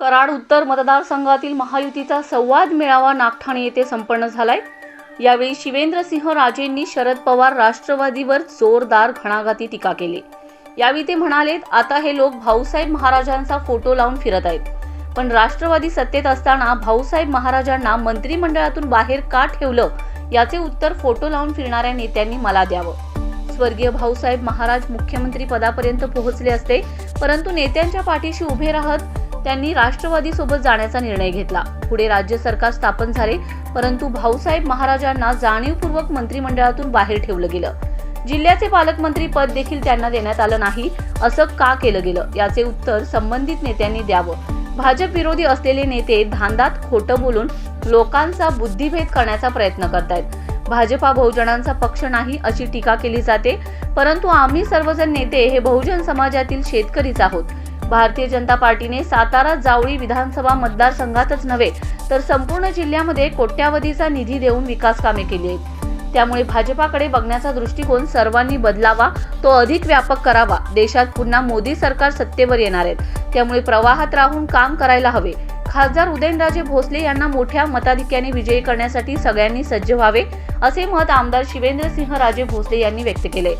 कराड उत्तर मतदारसंघातील महायुतीचा संवाद मेळावा नागठाणे येथे संपन्न झालाय. यावेळी शिवेंद्रसिंह राजेंनी शरद पवार राष्ट्रवादीवर जोरदार घणाघाती टीका केली. यावेळी ते म्हणालेत आता हे लोक भाऊसाहेब महाराजांचा फोटो लावून फिरत आहेत. पण राष्ट्रवादी सत्तेत असताना भाऊसाहेब महाराजांना मंत्रिमंडळातून बाहेर का ठेवलं याचे उत्तर फोटो लावून फिरणाऱ्या नेत्यांनी मला द्यावं. स्वर्गीय भाऊसाहेब महाराज मुख्यमंत्री पदापर्यंत पोहोचले असते परंतु नेत्यांच्या पाठीशी उभे राहत त्यांनी राष्ट्रवादी सोबत जाण्याचा निर्णय घेतला. पुढे राज्य सरकार स्थापन झाले परंतु भाऊसाहेब महाराजांना जाणीवपूर्वक मंत्रिमंडळातून बाहेर ठेवलं गेलं. जिल्ह्याचे पालकमंत्री पद देखील त्यांना देण्यात आलं नाही असं का केलं गेलं? याचे उत्तर संबंधित नेत्यांनी द्यावं. भाजप विरोधी असलेले नेते धांदात खोटं बोलून लोकांचा बुद्धिभेद करण्याचा प्रयत्न करतायत. भाजपा बहुजनांचा पक्ष नाही अशी टीका केली जाते परंतु आम्ही सर्वजण नेते हे बहुजन समाजातील शेतकरीच आहोत. भारतीय जनता पार्टीने सातारा जावळी विधानसभा मतदारसंघातच नव्हे तर संपूर्ण जिल्ह्यामध्ये कोट्यावधीचा निधी देऊन विकास कामे केली आहेत. त्यामुळे भाजपाकडे बघण्याचा दृष्टिकोन सर्वांनी बदलावा तो अधिक व्यापक करावा. देशात पुन्हा मोदी सरकार सत्तेवर येणार आहेत त्यामुळे प्रवाहात राहून काम करायला हवे. खासदार उदयनराजे भोसले यांना मोठ्या मताधिक्याने विजयी करण्यासाठी सगळ्यांनी सज्ज व्हावे असे मत आमदार शिवेंद्रसिंह राजे भोसले यांनी व्यक्त केले.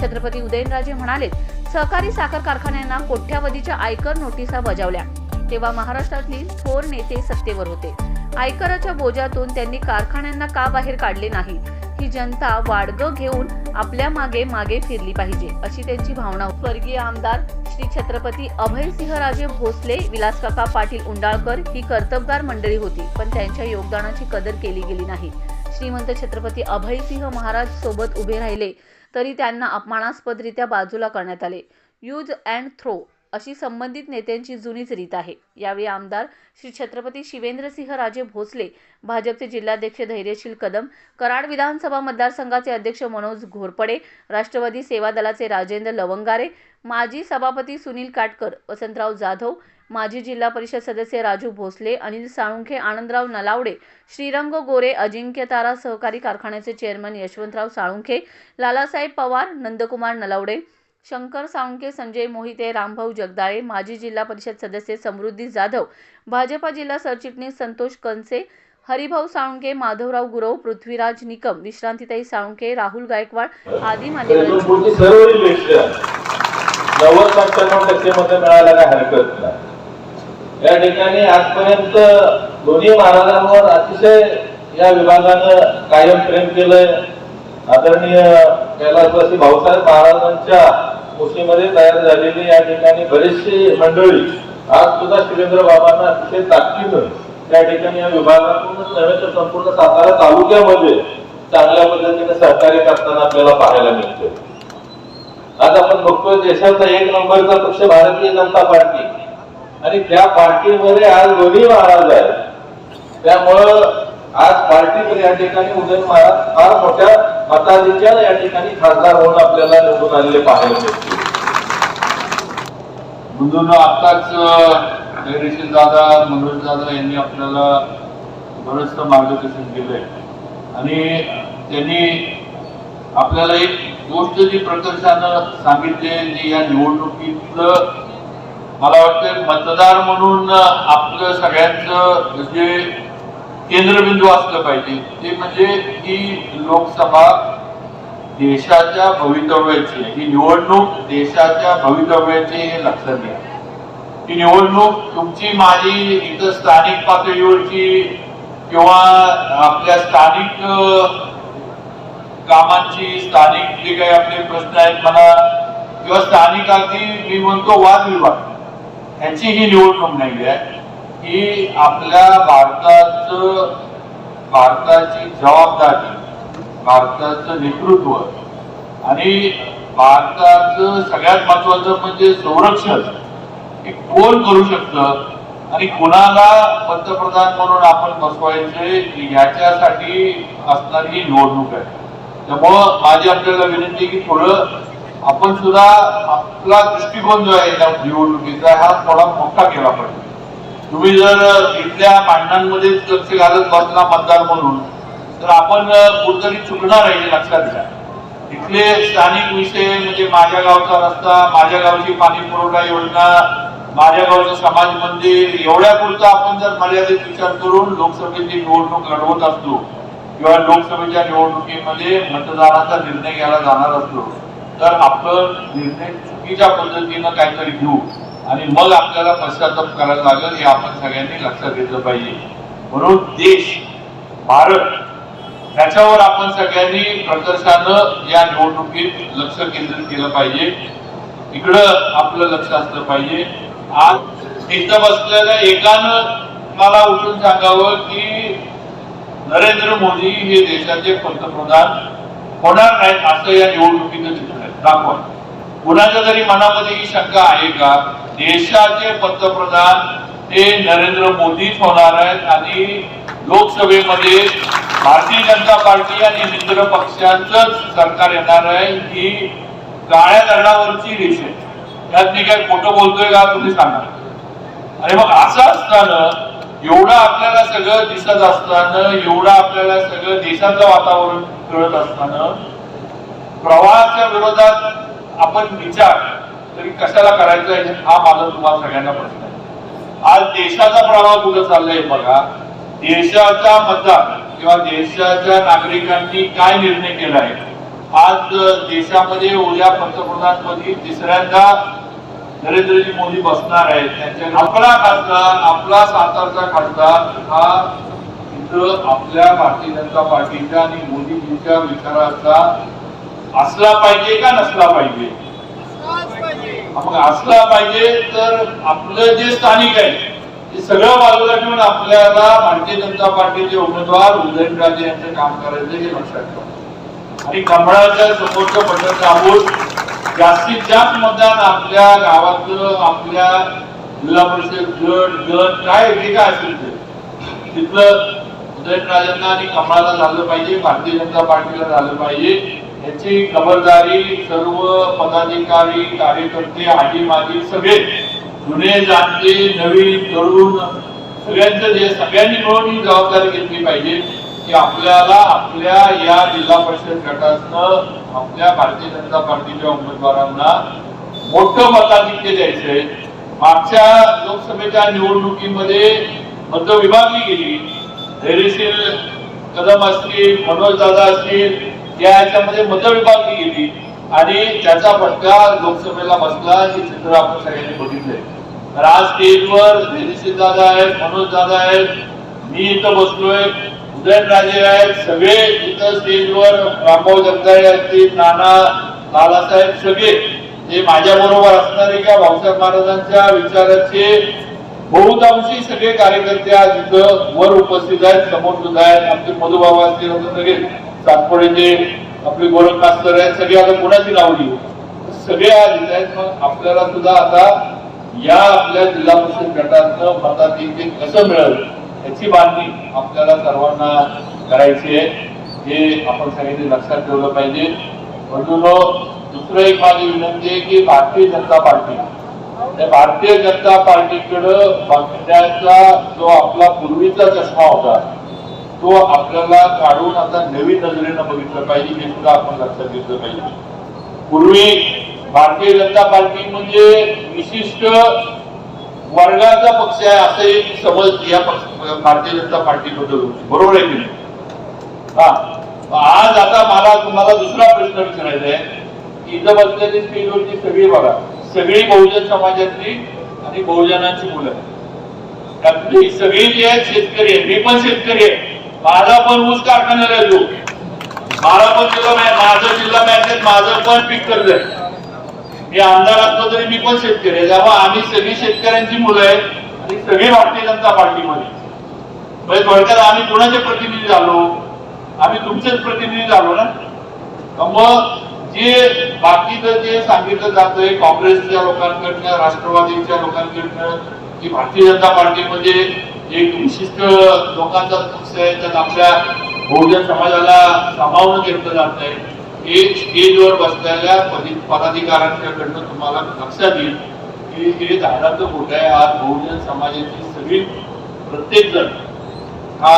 छत्रपती उदयनराजे म्हणाले सहकारी साखर कारखान्यांना कोट्यावधीच्या आयकर नोटिसा बजावल्या. तेव्हा महाराष्ट्रातली थोर नेते सत्तेवर होते. आयकराच्या बोजातून त्यांनी कारखान्यांना का बाहेर काढले नाही? ही जनता वाडगं घेऊन आपल्या मागे मागे फिरली पाहिजे अशी त्यांची भावना स्वर्गीय आमदार श्री छत्रपती अभयसिंहराजे भोसले विलासकाका पाटील उंडाळकर ही कर्तबगार मंडळी होती पण त्यांच्या योगदानाची कदर केली गेली नाही. श्रीमंत छत्रपती अभयसिंह महाराज सोबत उभे राहिले तरी त्यांना अपमानास्पदरित्या बाजूला करण्यात आले. यूज अँड थ्रो अशी संबंधित नेत्यांची जुनीच रीत आहे. यावेळी आमदार श्री छत्रपती शिवेंद्रसिंह राजे भोसले भाजपचे जिल्हाध्यक्ष धैर्यशील कदम कराड विधानसभा मतदारसंघाचे अध्यक्ष मनोज घोरपडे राष्ट्रवादी सेवा दलाचे राजेंद्र लवंगारे माजी सभापती सुनील काटकर वसंतराव जाधव माजी जिल्हा परिषद सदस्य राजू भोसले अनिल साळुंखे आनंदराव नलावडे श्रीरंग गोरे अजिंक्य तारा सहकारी कारखान्याचे चेअरमन यशवंतराव साळुंखे लालासाहेब पवार नंदकुमार नलावडे शंकर साळुंके संजय मोहिते रामभाऊ जगदाळे माजी जिल्हा परिषद सदस्य समृद्धी जाधव भाजपा जिल्हा सरचिटणीस संतोष कंसे हरिभाऊ साळुंके माधवराव गुरव पृथ्वीराज निकम विश्रांतीताई साळुंके राहुल गायकवाड आदी मान्यवर सर्व नव्वद पंच्याण्णव टक्के मिळायला काय हरकत नाही. या ठिकाणी आजपर्यंत दोन्ही महाराजांवर अतिशय या विभागानं कायम प्रेम केलंय. आदरणीय कैलासवासी भाऊसाहेब महाराजांच्या कुशीमध्ये तयार झालेली या ठिकाणी बरीचशी मंडळी आज सुद्धा शिवेंद्र बाबांना अतिशय ताकदीनं त्या ठिकाणी या विभागातूनच नव्हे तर संपूर्ण सातारा तालुक्यामध्ये चांगल्या पद्धतीने सहकार्य करताना आपल्याला पाहायला मिळते आज आपण बघतोय देशाचा एक नंबरचा पक्ष भारतीय जनता पार्टी. आणि त्या पार्टीमध्ये आज दोन्ही महाराज आहेत. त्यामुळं आज पार्टीमध्ये या ठिकाणी उदयन महाराज फार मोठ्या मताधिक्या या ठिकाणी खासदार होऊन आपल्याला निवडून आलेले पाहायला मिळतील. म्हणून आताच धैर्यशील दादा मनोज दादा यांनी आपल्याला बरंचसं मार्गदर्शन केलंय. आणि त्यांनी आपल्याला एक गोष्ट जी प्रकर्षानं सांगितली जी या निवडणुकीतलं मला वाटतं मतदार म्हणून आपलं सगळ्यांचं जे केंद्रबिंदू असलं पाहिजे. ते म्हणजे ही लोकसभा देशाच्या भवितव्याची ही निवडणूक देशाच्या भवितव्याची हे लक्षात घ्या. ही निवडणूक तुमची माझी इथं स्थानिक पातळीवरची किंवा आपल्या स्थानिक कामांची स्थानिक जे काही आपले प्रश्न आहेत म्हणा किंवा स्थानिक अगदी मी म्हणतो वादविवाद. यांची ही निवडणूक नाही आहे ही आपल्या भारताचं भारताची जबाबदारी भारताचं नेतृत्व आणि भारताचं सगळ्यात महत्वाचं म्हणजे संरक्षण हे कोण करू शकतं आणि कुणाला पंतप्रधान म्हणून आपण बसवायचे याच्यासाठी असणारी ही निवडणूक आहे. त्यामुळं माझी आपल्याला विनंती की थोडं आपण सुद्धा आपला दृष्टिकोन जो आहे त्या निवडणुकीचा हा थोडा मोठा केला पाहिजे तुम्ही जर इथल्या भांडणांमध्येच लक्ष घालत बसला मतदार म्हणून तर आपण कुठतरी चुकणार आहे लक्षात घ्या. इथले स्थानिक विषय म्हणजे माझ्या गावचा रस्ता माझ्या गावची पाणी पुरवठा योजना माझ्या गावचं समाज मंदिर एवढ्या पुरता आपण जर मर्यादित विचार करून लोकसभेची निवडणूक लढवत असतो किंवा लोकसभेच्या निवडणुकीमध्ये मतदानाचा निर्णय घ्यायला जाणार असतो तर आपलं निर्णय चुकीच्या पद्धतीनं काहीतरी घेऊ आणि मग आपल्याला पश्चाताप करायला लागेल हे आपण सगळ्यांनी लक्षात घेतलं पाहिजे. म्हणून देश भारत त्याच्यावर आपण सगळ्यांनी प्रकर्षानं या निवडणुकीत लक्ष केंद्रित केलं पाहिजे. इकडं आपलं लक्ष असलं पाहिजे. आज इथं बसलेल्या एकानं मला उठून सांगावं की नरेंद्र मोदी हे देशाचे पंतप्रधान होणार नाहीत असं या निवडणुकीचं चित्र दाखवा. कुणाच्या तरी मनामध्ये ही शंका आहे का? देशाचे पंतप्रधान हे नरेंद्र मोदीच होणार आहेत आणि लोकसभेमध्ये भारतीय जनता पार्टी आणि मित्र पक्षांचं सरकार येणार आहे ही काळ्या धरणावरची रेष आहे. त्यात मी काय खोटं बोलतोय का तुम्ही सांगा. आणि मग असं असताना एवढं आपल्याला सगळं दिसत असताना एवढं आपल्याला सगळं देशाचं वातावरण कळत असताना प्रवाहाच्या विरोधात आपण विचार तरी कशाला करायचा हा माझा तुम्हाला सगळ्यांना प्रश्न आहे. आज देशाचा प्रवाह कुठं चाललाय बघा? देशाचा मतदार किंवा देशाच्या नागरिकांनी काय निर्णय केला आहे आज देशामध्ये उद्या पंतप्रधानपदी तिसऱ्यांदा नरेंद्रजी मोदी बसणार आहेत. त्यांच्या आपला खासदार आपला सातारचा खासदार हा इथं आपल्या भारतीय जनता पार्टीच्या आणि मोदीजीच्या विचाराचा असला पाहिजे का नसला पाहिजे? मग असला पाहिजे तर आपलं जे स्थानिक आहे ते सगळं बाजूला ठेवून आपल्याला भारतीय जनता पार्टीचे उमेदवार उदयनराजे यांचं काम करायचं हे लक्षात ठेवा. आणि कमळाच्या समोरचं बटन दाबून जास्तीत जास्त मतदान आपल्या गावातलं आपल्या जिल्हा परिषद गट गट काय जे काय असेल ते. तिथलं उदयनराजांना आणि कमळाला झालं पाहिजे भारतीय जनता पार्टीला झालं पाहिजे. याची खबरदारी सर्व पदाधिकारी कार्यकर्ते आजी माजी सगळे जुने जाणते नवीन तरुण सगळ्यांचं जे सगळ्यांनी मिळून ही जबाबदारी घेतली पाहिजे की आपल्याला आपल्या या जिल्हा परिषद गटातनं आपल्या भारतीय जनता पार्टीच्या उमेदवारांना मोठं मताधिक्य द्यायचंय. मागच्या लोकसभेच्या निवडणुकीमध्ये मत विभागली गेली. धैर्यशील कदम असतील मनोज दादा असतील या याच्यामध्ये मतविभागली गेली आणि त्याचा फटका लोकसभेला बसला हे चित्र आपण सगळ्यांनी बघितलंय. तर आज स्टेजवर धैर्यशील दादा आहेत मनोज दादा आहेत मी इथं बसलोय उदयनराजे आहेत सगळे इथं स्टेजवर रामभाऊ जगदाळे असतील नाना बालासाहेब सगळे. हे माझ्या बरोबर असणारे का भाऊसाहेब महाराजांच्या विचाराचे बहुतांशी सगळे कार्यकर्ते आज इथं वर उपस्थित आहेत. समोर सुद्धा आहेत. आमचे मधुबाबा असतील सगळे सातपुडेचे आपले गोरख मास्तर आहेत. सगळे आता कोणाची लावली सगळे आज इथे आहेत. मग आपल्याला सुद्धा आता या आपल्या जिल्हा परिषद गटातनं मताधिक्य कसं मिळेल याची बांधणी आपल्याला सर्वांना करायची आहे. हे आपण सगळ्यांनी लक्षात ठेवलं पाहिजे. म्हणून दुसरं एक माझी विनंती आहे की भारतीय जनता पार्टी भारतीय जनता पार्टीकडं बघण्याचा जो आपला पूर्वीचा चष्मा होता तो आपल्याला काढून आता नवीन नजरेनं बघितलं पाहिजे हे सुद्धा आपण लक्षात घेतलं पाहिजे. पूर्वी भारतीय जनता पार्टी म्हणजे विशिष्ट वर्गाचा पक्ष आहे असं एक समज या भारतीय जनता पार्टीबद्दल होती. बरोबर आहे की नाही? हा. आज आता मला तुम्हाला दुसरा प्रश्न विचारायचा आहे. इथं बसलेली स्टेजवरची सगळी बघा. सगळी बहुजन समाजातली आणि बहुजनांची मुलं. त्यातली सगळी जी आहेत शेतकरी आहे मी पण शेतकरी आहे. माझा पण ऊस कारखान्याला येतो मला पण जिल्हा माझं जिल्हा बँकेत माझं पण पीक कर्ज आहे. मी आमदार असलो तरी मी पण शेतकरी आहे. त्यामुळे आम्ही सगळी शेतकऱ्यांची मुलं आहेत आणि सगळी भारतीय जनता पार्टीमध्ये. म्हणजे थोडक्यात आम्ही कुणाचे प्रतिनिधी झालो? आम्ही तुमचेच प्रतिनिधी झालो ना? मग जे बाकीचं जे सांगितलं जातंय काँग्रेसच्या लोकांकडनं राष्ट्रवादीच्या लोकांकडनं की भारतीय जनता पार्टीमध्ये म्हणजे एक विशिष्ट लोकांचा पक्ष आहे त्यात आपल्या बहुजन समाजाला सामावून घेतलं जात आहे हे स्टेजवर बसलेल्या पदी- पदाधिकाऱ्यांच्याकडनं तुम्हाला लक्षात येईल की हे झाडाचं मोठं आहे. आज बहुजन समाजाची सगळी प्रत्येक जण हा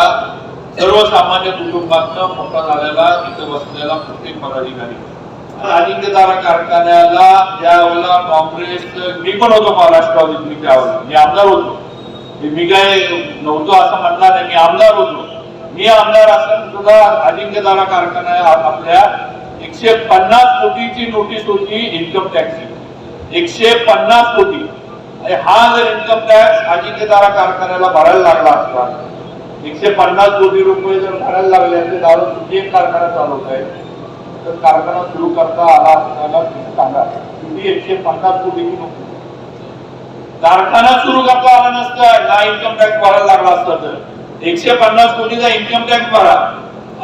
सर्वसामान्य कुटुंबातनं मोठा झालेला इथं बसलेला प्रत्येक पदाधिकारी. अजिंक्यतारा कारखान्याला ज्यावेळेला काँग्रेस मी पण होतो महाराष्ट्रामध्ये मी त्यावेळेला. मी आमदार होतो. मी- काय नव्हतो असं म्हणणार नाही मी आमदार होतो. मी आमदार असताना सुद्धा अजिंक्यतारा कारखाना आ- आपल्या एकशे पन्नास कोटीची नोटीस होती इन्कम टॅक्सची एकशे पन्नास कोटी. आणि हा जर इन्कम टॅक्स अजिंक्यदारा कारखान्याला भरायला लागला असता एकशे पन्नास कोटी रुपये जर भरायला लागले असते दारू किती एक कारखाना चालवत आहे तर कारखाना सुरू करता आला असताना तुम्ही सांगा. किती एकशे पन्नास कोटीची नोकरी कारखाना सुरू करता आला नसता ना इन्कम टॅक्स भरायला लागला असता तर. एकशे पन्नास कोटीचा इन्कम टॅक्स भरा.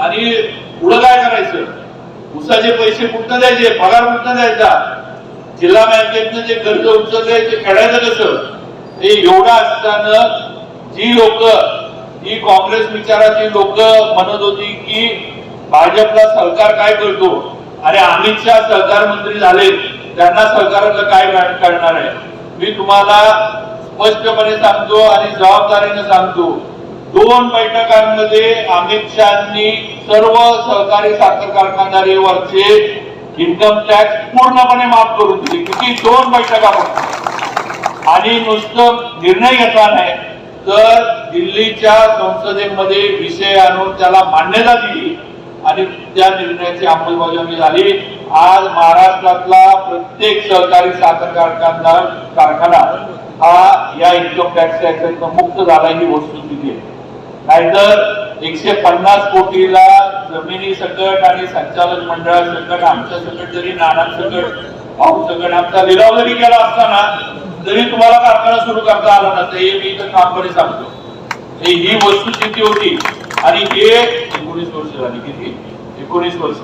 आणि पुढे काय करायचं? उसाचे पैसे कुठनं द्यायचे? पगार कुठनं द्यायचा? जिल्हा बँकेतनं जे कर्ज उचलले ते फेडायचं कसं? हे एवढं असताना जी लोक ही काँग्रेस विचाराची लोक म्हणत होती की भाजपला सरकार काय करतो? आणि अमित शहा सहकार मंत्री झाले त्यांना सहकाराचं काय करणार आहे? मी तुम्हाला स्पष्टपणे सांगतो आणि जबाबदारीने सांगतो. दोन बैठकांमध्ये अमित शहानी सर्व सहकारी साखर कारखानदारीवरचे इन्कम टॅक्स पूर्णपणे माफ करून दिले. किती? दोन बैठका आणि नुसतं निर्णय घेतला नाही तर दिल्लीच्या संसदेमध्ये विषय आणून त्याला मान्यता दिली. आणि त्या निर्णयाची अंमलबजावणी झाली. आज महाराष्ट्रातला प्रत्येक सहकारी साखर कारखानदार कारखाना हा या इन्कम टॅक्स मुक्त झाला ही वस्तुस्थिती आहे नाहीतर एकशे पन्नास कोटीला जमिनी सकट आणि संचालक मंडळा सकट आमच्या सकट जरी नाना सकट भाऊ सकट आमचा लिलाव जरी केला असताना तरी तुम्हाला कारखाना सुरू करता आला नसता. हे मी इथं ठामपणे सांगतो. ही वस्तुस्थिती होती. आणि हे एकोणीस वर्ष झाली किती एकोणीस वर्ष.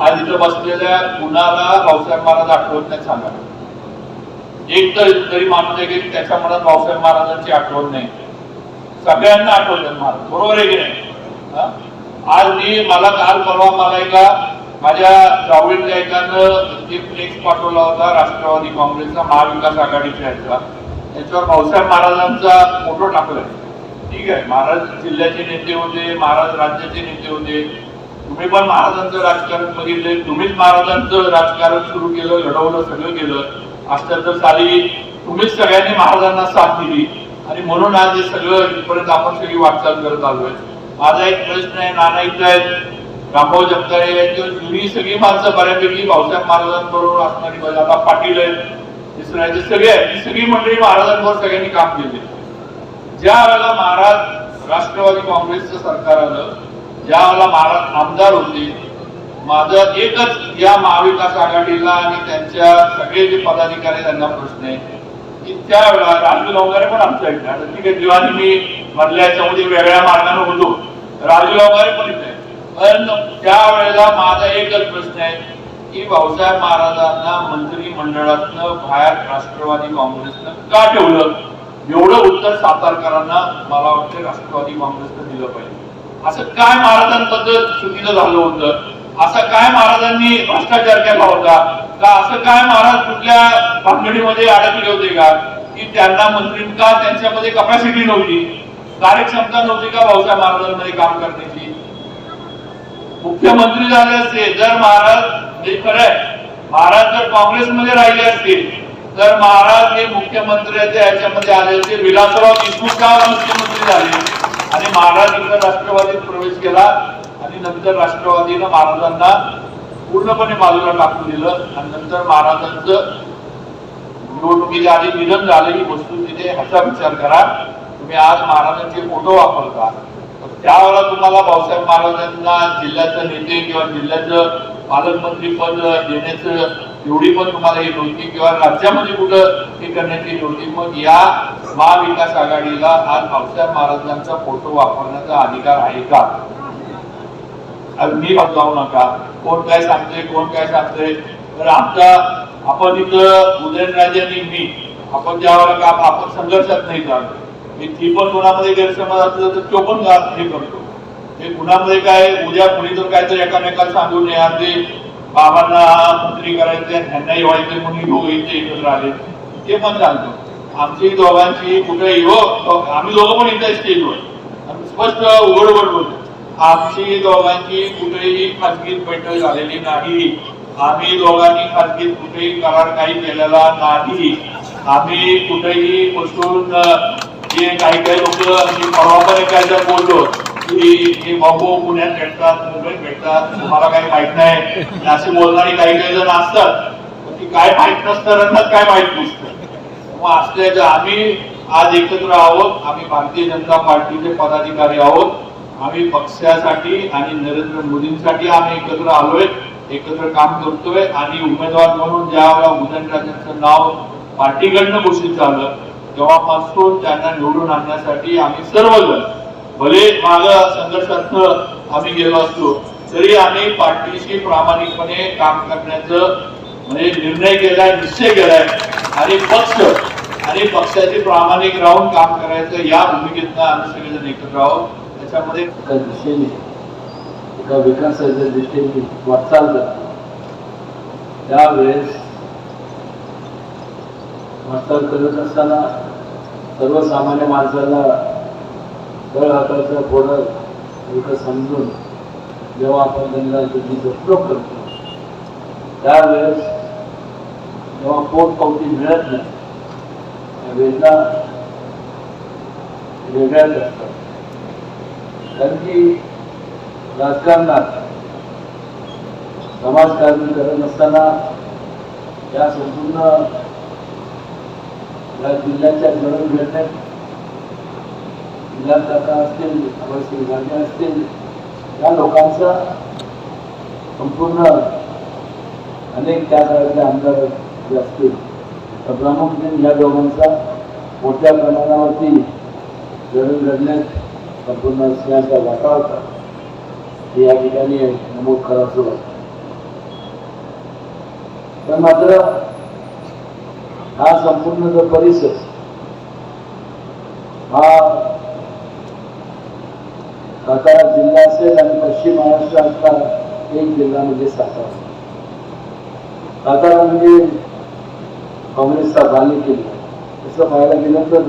आज इथं बसलेल्या कुणाला भाऊसाहेब महाराज आठवत नाही सांगा. एक तर तरी माणूस आहे की त्याच्या मनात भाऊसाहेब महाराजांची आठवण नाही. सगळ्यांना आठवतात महाराज. बरोबर आहे की नाही? आज मी मला काल परवा मला एका माझ्या जावळीत गायकानं एक फ्लेक्स पाठवला होता राष्ट्रवादी काँग्रेसचा महाविकास आघाडीच्या याचा. त्याच्यावर भाऊसाहेब महाराजांचा फोटो टाकलाय. ठीक आहे. महाराज जिल्ह्याचे नेते होते महाराज राज्याचे नेते होते. तुम्ही पण महाराजांचं राजकारण बघितले. तुम्हीच महाराजांचं राजकारण सुरू केलं घडवलं सगळं केलं. असतं तर साली तुम्हीच सगळ्यांनी महाराजांना साथ दिली. आणि म्हणून आज हे सगळं इथपर्यंत आपण सगळी वाटचाल करत आलोय. माझा एक प्रश्न आहे नाना इथं आहेत रामभाऊ जगताळे आहेत जुनी सगळी माणसं बऱ्यापैकी भाऊसाहेब महाराजांबरोबर असणारी बघा आता पाटील आहेत इसरायचे सगळे आहेत ही सगळी मंडळी महाराजांवर सगळ्यांनी काम केले. ज्या वेळेला महाराज राष्ट्रवादी काँग्रेसचं सरकार आलं ज्या वेळेला महाराज आमदार होते माझं एकच या महाविकास आघाडीला आणि त्यांच्या सगळे जे पदाधिकारी त्यांना प्रश्न आहे की त्यावेळेला राजू गावकरे पण आमच्या इथे आता ठीक आहे जेव्हा मी मधल्या याच्यामध्ये वेगळ्या मार्गाने होतो राजू गावकरे पण इथे पण त्यावेळेला माझा एकच प्रश्न आहे की भाऊसाहेब महाराजांना मंत्रिमंडळातनं बाहेर राष्ट्रवादी काँग्रेसनं का ठेवलं? एवढं उत्तर सातारकरांना मला वाटतं राष्ट्रवादी काँग्रेसनं दिलं पाहिजे. असं काय महाराजांबद्दल चुकीचं झालं होतं? असं काय महाराजांनी भ्रष्टाचार केला होता? का असं काय महाराज कुठल्या भानगडीमध्ये अडकले होते का? की त्यांना मंत्री का त्यांच्यामध्ये कपॅसिटी नव्हती? कार्यक्षमता नव्हती का भाऊसाहेब महाराजांमध्ये काम करण्याची? मुख्यमंत्री झाले असते जर महाराज हे खरं आहे महाराज जर काँग्रेसमध्ये राहिले असतील तर महाराज हे मुख्यमंत्र्याच्या याच्यामध्ये आले होते विलासराव देशमुख मुख्यमंत्री झाले? आणि महाराज इकडे राष्ट्रवादीत प्रवेश केला आणि नंतर राष्ट्रवादीनं महाराजांना पूर्णपणे बाजूला टाकून दिलं आणि नंतर महाराजांचं निवडणुकीच्या आधी निधन झालेली वस्तू तिथे ह्याचा विचार करा. तुम्ही आज महाराजांचे फोटो वापरता. त्यावेळेला तुम्हाला भाऊसाहेब महाराजांना जिल्ह्याचं नेते किंवा जिल्ह्याचं पालकमंत्री पद देण्याचं एवढी पण तुम्हाला ही नव्हती. किंवा राज्यामध्ये कुठं हे करण्याची नव्हती. मग या महाविकास आघाडीला आज भाऊसाहेब महाराजांचा फोटो वापरण्याचा अधिकार आहे का? मी जाऊ नका. कोण काय सांगते कोण काय सांगते तर आमचा आपण इथं उदयनराजे आणि मी आपण ज्यावर का आपण संघर्षात नाही जातो. मी ती पण कुणामध्ये गैरसमज असलं तर तो पण हे करतो. हे कुणामध्ये काय उद्या कुणी तर काहीतरी एकामेकाला सांगून या ते बाबांना मंत्री करायचे त्यांनाही व्हायचे म्हणून हो इथे एकत्र आले ते पण सांगतो आमची दोघांची कुठे हो आम्ही दोघं पण इथे स्टेजवर स्पष्ट उघड उघड बोलतो. आमची दोघांची कुठेही खासगी बैठक झालेली नाही. आम्ही दोघांनी खाजगीत कुठेही करार काही केलेला नाही. आम्ही कुठेही बसून जे काही काही लोक परवा पण एक बोललो की हे भाऊ पुण्यात भेटतात मुंबईत भेटतात तुम्हाला काही माहीत नाही. असे बोलणारी काही काही जण असतात. ती काय माहीत नसताना काय माहीत नसतं मग असल्याचं आम्ही आज एकत्र आहोत. आम्ही भारतीय जनता पार्टीचे पदाधिकारी आहोत. आम्ही पक्षासाठी आणि नरेंद्र मोदींसाठी आम्ही एकत्र आलोय. एकत्र काम करतोय. आणि उमेदवार म्हणून ज्या वेळा उदयनराजेंचं नाव पार्टीकडनं घोषित झालं तेव्हापासून त्यांना निवडून आणण्यासाठी आम्ही सर्वजण भले माग संघर्षात आम्ही गेलो असतो तरी आम्ही पार्टीशी प्रामाणिकपणे काम करण्याचं म्हणजे निर्णय केलाय निश्चय केलाय. आणि पक्ष आणि पक्षाची प्रामाणिक राहून काम करायचं या भूमिकेतनं आम्ही सगळेजण एकत्र आहोत. त्याच्यामध्ये एका दिशेने एका विकासाच्या दृष्टीने वाटचाल करतो त्यावेळेस वाटचाल करत असताना सर्वसामान्य माणसाला तळ हाताचं थोडं एवढं समजून जेव्हा आपण त्यांना त्याची उपयोग करतो त्यावेळेस जेव्हा पोटपावती मिळत नाही त्या वेदना वेगळ्याच असतात. कारण की राजकारणात समाजकारण करत असताना या संपूर्ण या जिल्ह्याच्या गरज घडण्यात जिल्ह्यात काका असतील अभयसिंग गांधी असतील या लोकांचा संपूर्ण अनेक त्या काळातले आमदार जे असतील तर प्रामुख्याने या दोघांचा मोठ्या प्रमाणावरती गरज घडण्यात संपूर्ण सिंहाचा वाटा होता. हे या ठिकाणी नमूद करायचं वाटतं पण मात्र हा संपूर्ण जो परिसर हा सातारा जिल्हा असेल आणि पश्चिम महाराष्ट्रातला एक जिल्हा म्हणजे सातारा. सातारा म्हणजे काँग्रेसचा बालेकिल्ला तसं पाहायला गेलं तर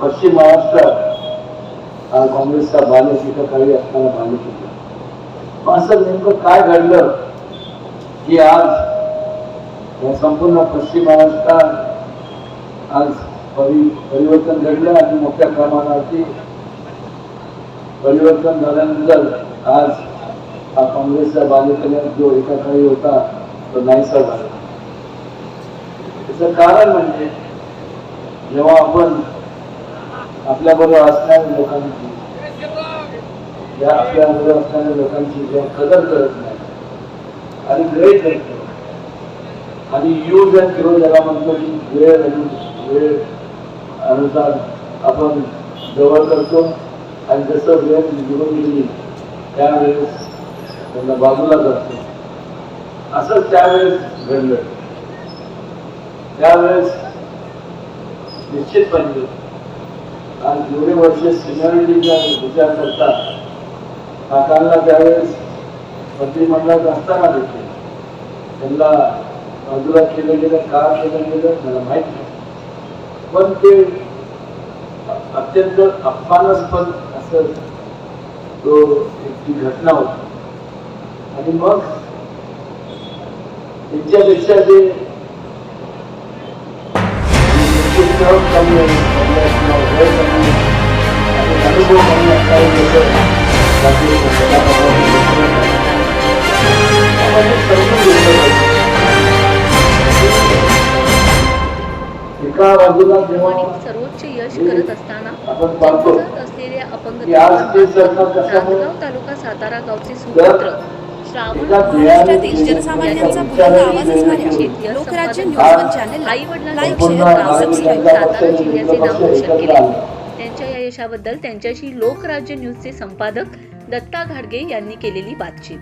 पश्चिम महाराष्ट्रात हा काँग्रेसचा बाली तिथं काही असताना बाली किल्ला. असं नेमकं काय घडलं की आज या संपूर्ण पश्चिम महाराष्ट्रात आज परि परिवर्तन घडलं आणि मोठ्या प्रमाणावरती परिवर्तन झाल्यानंतर आज हा काँग्रेसचा बालेकिल्ल्यात जो एका काळी होता तो नाहीसा झाला. त्याचं कारण म्हणजे जेव्हा आपण आपल्याबरोबर असणाऱ्या लोकांची या आपल्याबरोबर असणाऱ्या लोकांची जेव्हा कदर करत नाही आणि ग्रहित नाही आणि यूज अँड थ्रो ज्याला म्हणतो की वेळ आणि वेळ अनुसार आपण जवळ करतो आणि जसं वेळ निघून गेली त्यावेळेस त्यांना बाजूला करतो असं त्यावेळेस घडलं. त्यावेळेस निश्चित पाहिजे आज एवढे वर्ष सिनियरिटीचा विचार करतात काकांना त्यावेळेस मंत्रिमंडळात असताना देखील त्यांना बाजूला केलं गेलं का केलं गेलं मला माहीत नाही. पण ते अत्यंत अपमानास्पद असं तो एक ती घटना होती आणि मग त्यांच्यापेक्षा जे कमी अनुभव असणारे. एका बाजूला जेव्हा सर्वोच्च यश करत असताना आपण पाहतो नांदगाव तालुका सातारा गावचे सुपुत्र श्रावण एका महाराष्ट्रातील जनसामान्यांचा बुलंद आवाज असणाऱ्या लोकराज्य न्यूज वन चॅनलला आई लाईक शेअर सबस्क्राईब सातारा जिल्ह्याचे नाव रोशन केले. त्यांच्या या यशाबद्दल त्यांच्याशी लोकराज्य न्यूजचे संपादक दत्ता घाडगे यांनी केलेली बातचीत.